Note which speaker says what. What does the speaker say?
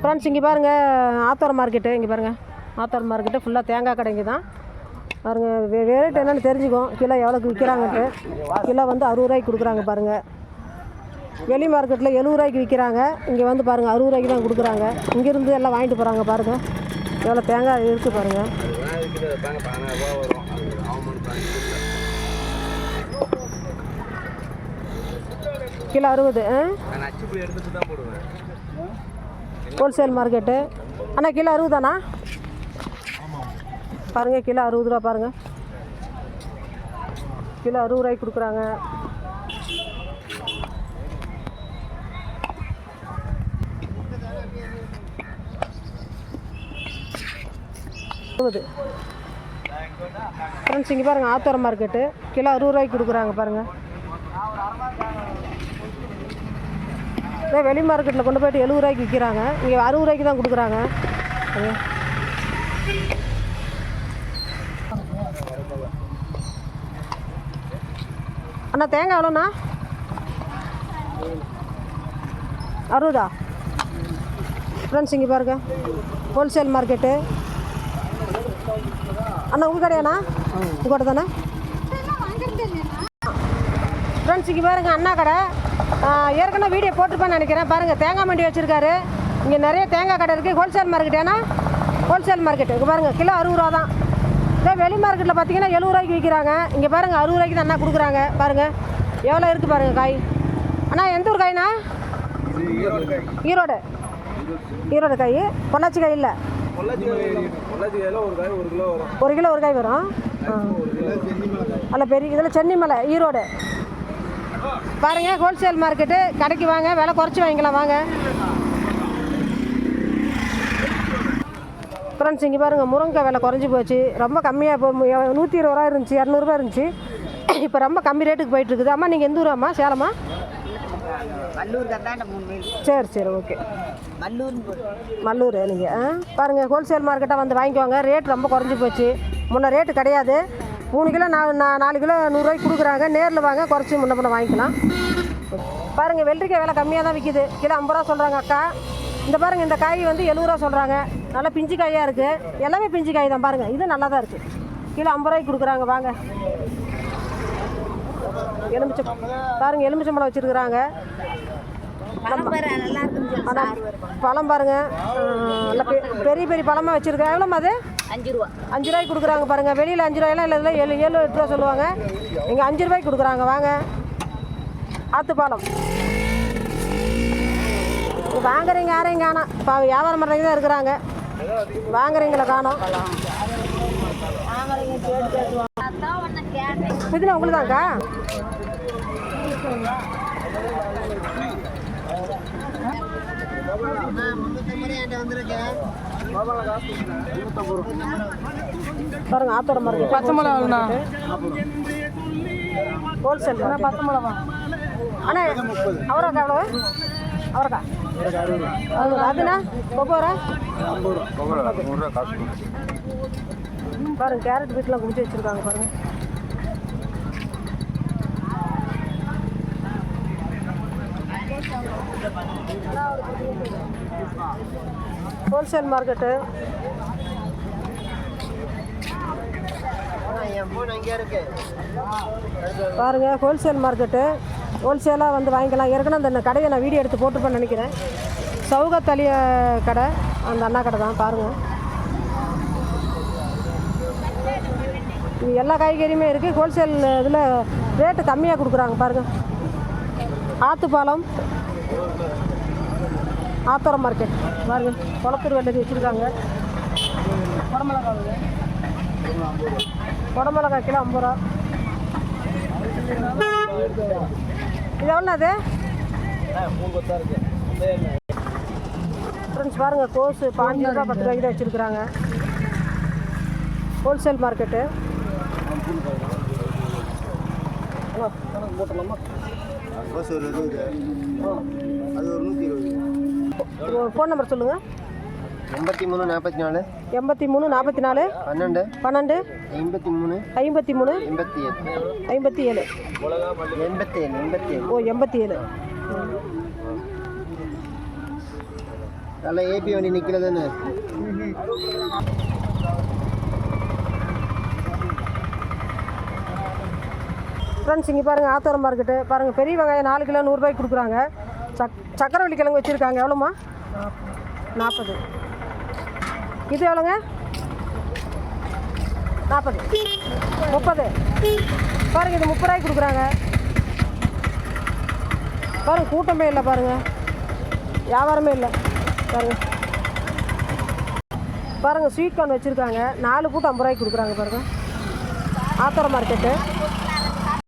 Speaker 1: Friends இங்கே பாருங்கள் ஆத்தோரம் market இங்கே பாருங்கள் ஆத்தோரம் மார்க்கெட்டு ஃபுல்லாக தேங்காய் கடைங்க தான் பாருங்கள் வே ரேட் என்னென்னு தெரிஞ்சுக்கும். கிலோ எவ்வளோக்கு விற்கிறாங்கன்ட்டு கிலோ வந்து அறுபது ரூபாய்க்கு கொடுக்குறாங்க பாருங்கள் வெளி மார்க்கெட்டில் எழுபது ரூபாய்க்கு விற்கிறாங்க இங்கே வந்து பாருங்கள் அறுபது ரூபாய்க்கு தான் கொடுக்குறாங்க. இங்கேருந்து எல்லாம் வாங்கிட்டு போகிறாங்க பாருங்கள் எவ்வளோ தேங்காய் இருக்குது பாருங்கள் கிலோ அறுபது ஆ?
Speaker 2: போடுவேன்.
Speaker 1: ஹோல்சேல் மார்க்கெட்டு அண்ணா கிலோ அறுபதாண்ணா பாருங்கள் கிலோ அறுபது ரூபா பாருங்கள் கிலோ அறுபது ரூபாய்க்கு கொடுக்குறாங்க. அறுபது. ஃப்ரெண்ட்ஸ் இங்கே பாருங்கள் ஆத்தோரம் மார்க்கெட்டு கிலோ அறுபது ரூபாய்க்கு கொடுக்குறாங்க பாருங்கள் இதே வெளி மார்க்கெட்டில் கொண்டு போயிட்டு எழுபது ரூபாய்க்கு விற்கிறாங்க? இங்கே அறுபது ரூபாய்க்கு தான் கொடுக்குறாங்க. அண்ணா தேங்காய் எவ்வளோண்ணா? அறுபதா? ஃப்ரெண்ட்ஸ் இங்கே பாருங்க. ஹோல்சேல் மார்க்கெட்டு அண்ணா உங்கள் கடையாண்ணா? உங்கள் கடை தானே ஃப்ரெண்ட்ஸ் இங்கே பாருங்க அண்ணா கடை. ஏற்கனவே வீடியோ போட்டிருப்பேன்னு நினைக்கிறேன். பாருங்கள் தேங்காய் மண்டி வச்சுருக்காரு. இங்கே நிறைய தேங்காய் கடை இருக்குது ஹோல்சேல் மார்க்கெட் ஏன்னா ஹோல்சேல் மார்க்கெட் இங்கே பாருங்கள் கிலோ அறுபது ரூபா தான். இதே வெளி மார்க்கெட்டில் பார்த்தீங்கன்னா எழுபது ரூபாய்க்கு விற்கிறாங்க இங்கே பாருங்கள் அறுபது ரூபாய்க்கு தான் அண்ணா கொடுக்குறாங்க. பாருங்கள் எவ்வளோ இருக்குது பாருங்கள் காய். அண்ணா எந்த ஊர் காய்ண்ணா? ஈரோடு. ஈரோடு காய். பொள்ளாச்சி காய் இல்லை?
Speaker 2: ஒரு கிலோ
Speaker 1: ஒரு கிலோ ஒரு காய் வரும். அல்ல பெரிய இதில் சென்னிமலை ஈரோடு. பாருங்க ஹோல்சேல் மார்க்கெட்டு கடைக்கு வாங்க விலை குறைச்சி வாங்கிக்கலாம் வாங்க. ஃப்ரெண்ட்ஸ் இங்கே பாருங்கள் முருங்கை விலை குறைஞ்சி போச்சு. ரொம்ப கம்மியாக இப்போ நூற்றி இருபது ரூபா இருந்துச்சு இரநூறுபா இருந்துச்சு. இப்போ ரொம்ப கம்மி ரேட்டுக்கு போயிட்டு இருக்குது. அம்மா நீங்கள் எந்த ஊராம்மா? சேலமா? சரி சரி ஓகே. மல்லூர் நீங்கள் ஆ பாருங்கள் ஹோல்சேல் மார்க்கெட்டாக வந்து வாங்கிக்கோங்க. ரேட் ரொம்ப குறைஞ்சி போச்சு. முன்ன ரேட்டு கிடையாது. மூணு கிலோ நாலு நா- நாலு கிலோ நூறுரூவாய்க்கு கொடுக்குறாங்க. நேரில் வாங்க குறைச்சி முன்ன பின்ன வாங்கிக்கலாம். பாருங்கள் வெள்ளரிக்காய் விலை கம்மியாக தான் விற்கிது கிலோ ஐம்பது ரூபா சொல்கிறாங்க அக்கா. இந்த பாருங்கள் இந்த காய் வந்து எழுபது ரூபா சொல்கிறாங்க நல்லா பிஞ்சு காயாக இருக்குது எல்லாமே பிஞ்சு காய் தான் பாருங்கள் இது நல்லா தான் இருக்குது கிலோ ஐம்பது ரூபாய்க்கு கொடுக்குறாங்க வாங்க. எலுமிச்சை பாருங்கள் எலுமிச்சம்பழம் வச்சுருக்குறாங்க. பழம் பாருங்க. நல்ல பெரிய பெரிய பழமாக வச்சுருக்கேன் எவ்வளோ அது?
Speaker 3: அஞ்சு ரூபா.
Speaker 1: அஞ்சு ரூபாய்க்கு கொடுக்குறாங்க பாருங்க. வெளியில் அஞ்சு ரூபாயெல்லாம் இல்லை இல்லை ஏழு ஏழு எட்டு ரூபா சொல்லுவாங்க. இங்கே அஞ்சு ரூபாய்க்கு கொடுக்குறாங்க. வாங்க. ஆத்துப்பாலம். வாங்குறீங்க யாரையும் காணோம். இப்போ வியாபாரம் பண்ணுறவங்க தான் இருக்கிறாங்க. வாங்குறீங்கள காணோம்.
Speaker 3: அதான் ஒன்று கேட்டேன்
Speaker 1: இதுல உங்களுக்கு தான்க்கா பாருங்க ஆத்தோட மரம். பச்சை மிளகா ஹோல்சேல் பச்சை மிளகா. அண்ணா அவரக்கா எவ்வளோ அவரக்கா. அது அதுண்ணா கொப்போரா பாருங்க கேரட் பீட்லாம் குடிச்சு வச்சிருக்காங்க பாருங்க. ஹோல்சேல் மார்க்கெட்டு பாருங்க ஹோல்சேல் மார்க்கெட்டு ஹோல்சேலாக வந்து வாங்கிக்கலாம். ஏற்கனவே அந்த கடையை நான் வீடியோ எடுத்து போட்டுருப்பேன்னு நினைக்கிறேன். சவுகத்தளிய கடை அந்த அண்ணா கடை தான். பாருங்கள் எல்லா காய்கறியுமே இருக்குது ஹோல்சேல் இதில் ரேட்டு கம்மியாக கொடுக்குறாங்க பாருங்கள் ஆத்துப்பாலம் ஆத்தோரம் மார்க்கெட் பாருங்க குளத்தூர் வெள்ளரி வச்சுருக்காங்க. குடமிளகா குடமிளகா கிலோ ஐம்பது ரூபா. இது எவ்வளோ அது? ஃப்ரெண்ட்ஸ் பாருங்கள் கோஸு பாஞ்சு ரூபா பத்து ரூபாய்க்கு தான் வச்சுருக்குறாங்க. ஹோல்சேல் மார்க்கெட்டு
Speaker 2: அது ஒரு நூற்றி இருபது.
Speaker 1: ஃபோன் நம்பர் சொல்லுங்கள்
Speaker 2: எண்பத்தி மூணு நாற்பத்தி நாலு
Speaker 1: எண்பத்தி மூணு நாற்பத்தி நாலு
Speaker 2: பன்னெண்டு.
Speaker 1: பன்னெண்டு.
Speaker 2: எண்பத்தி மூணு
Speaker 1: ஐம்பத்தி மூணு
Speaker 2: எண்பத்தி ஏழு
Speaker 1: ஐம்பத்தி ஏழு
Speaker 2: எண்பத்தி ஏழு எண்பத்தி ஏழு
Speaker 1: ஓ எண்பத்தி ஏழு
Speaker 2: நல்லா ஏபி வண்டி நிற்கல தானே
Speaker 1: ஃப்ரெண்ட்ஸ் இங்கே பாருங்கள் ஆத்தோரம் மார்க்கெட்டு பாருங்கள் பெரிய வெங்காயம் நாலு கிலோ நூறுரூபாய்க்கு கொடுக்குறாங்க. சக் சக்கரவள்ளி கிழங்கு வச்சுருக்காங்க. எவ்வளோம்மா? நாற்பது. இது எவ்வளோங்க? நாற்பது. முப்பது. பாருங்க இது முப்பது ரூபாய்க்கு கொடுக்குறாங்க. பாருங்கள் கூட்டமே இல்லை பாருங்கள் வியாபாரமே இல்லை. பாருங்க. பாருங்கள் ஸ்வீட் கார்ன் வச்சுருக்காங்க. நாலு கூட்டம் ஐம்பது ரூபாய்க்கு கொடுக்குறாங்க பாருங்கள் ஆத்தர மார்க்கெட்டு